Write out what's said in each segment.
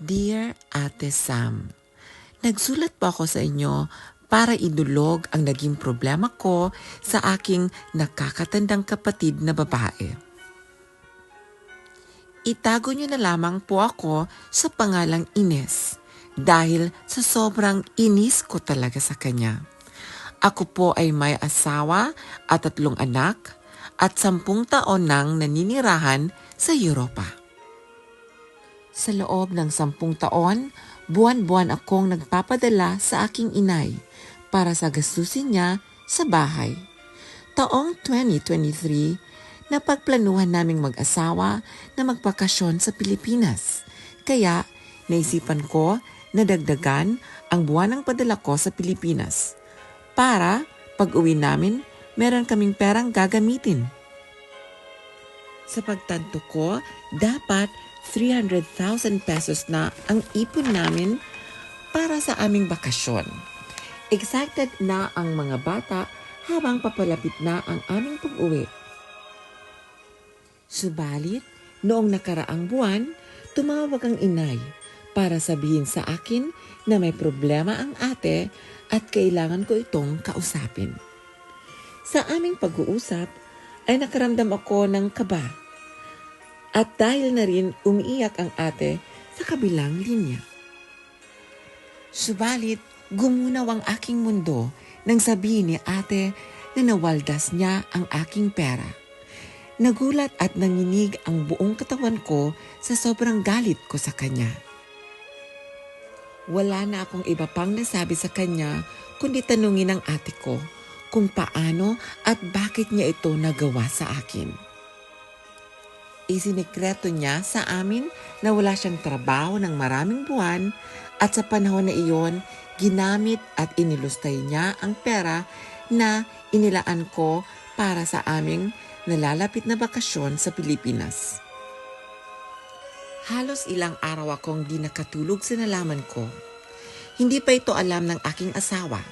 Dear Ate Sam, Nagsulat po ako sa inyo para idulog ang naging problema ko sa aking nakakatandang kapatid na babae. Itago niyo na lamang po ako sa pangalang Ines dahil sa sobrang inis ko talaga sa kanya. Ako po ay may asawa at tatlong anak at sampung taon nang naninirahan sa Europa. Sa loob ng sampung taon, buwan-buwan akong nagpapadala sa aking inay para sa gastusin niya sa bahay. Taong 2023, napagplanuhan naming mag-asawa na magbakasyon sa Pilipinas. Kaya naisipan ko na dagdagan ang buwan ng padala ko sa Pilipinas para pag uwi namin, meron kaming perang gagamitin. Sa pagtanto ko, dapat 300,000 pesos na ang ipon namin para sa aming bakasyon. Excited na ang mga bata habang papalapit na ang aming pag-uwi. Subalit, noong nakaraang buwan, tumawag ang inay para sabihin sa akin na may problema ang ate at kailangan ko itong kausapin. Sa aming pag-uusap ay nakaramdam ako ng kaba at dahil na rin umiiyak ang ate sa kabilang linya. Subalit, gumunaw ang aking mundo nang sabihin ni ate na nawaldas niya ang aking pera. Nagulat at nanginig ang buong katawan ko sa sobrang galit ko sa kanya. Wala na akong iba pang nasabi sa kanya kundi tanungin ng ate ko kung paano at bakit niya ito nagawa sa akin. Isinikreto niya sa amin na wala siyang trabaho ng maraming buwan at sa panahon na iyon, ginamit at inilustay niya ang pera na inilaan ko para sa aming nalalapit na bakasyon sa Pilipinas. Halos ilang araw akong di nakatulog sa nalaman ko. Hindi pa ito alam ng aking asawa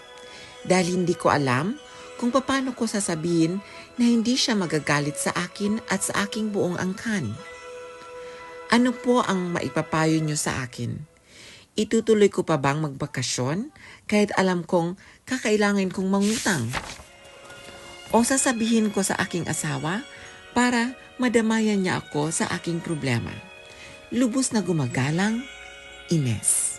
dahil hindi ko alam kung paano ko sasabihin na hindi siya magagalit sa akin at sa aking buong angkan. Ano po ang maipapayo niyo sa akin? Itutuloy ko pa bang magbakasyon kahit alam kong kakailangan kong mangutang? O sasabihin ko sa aking asawa para madamayan niya ako sa aking problema? Lubos na gumagalang, Ines.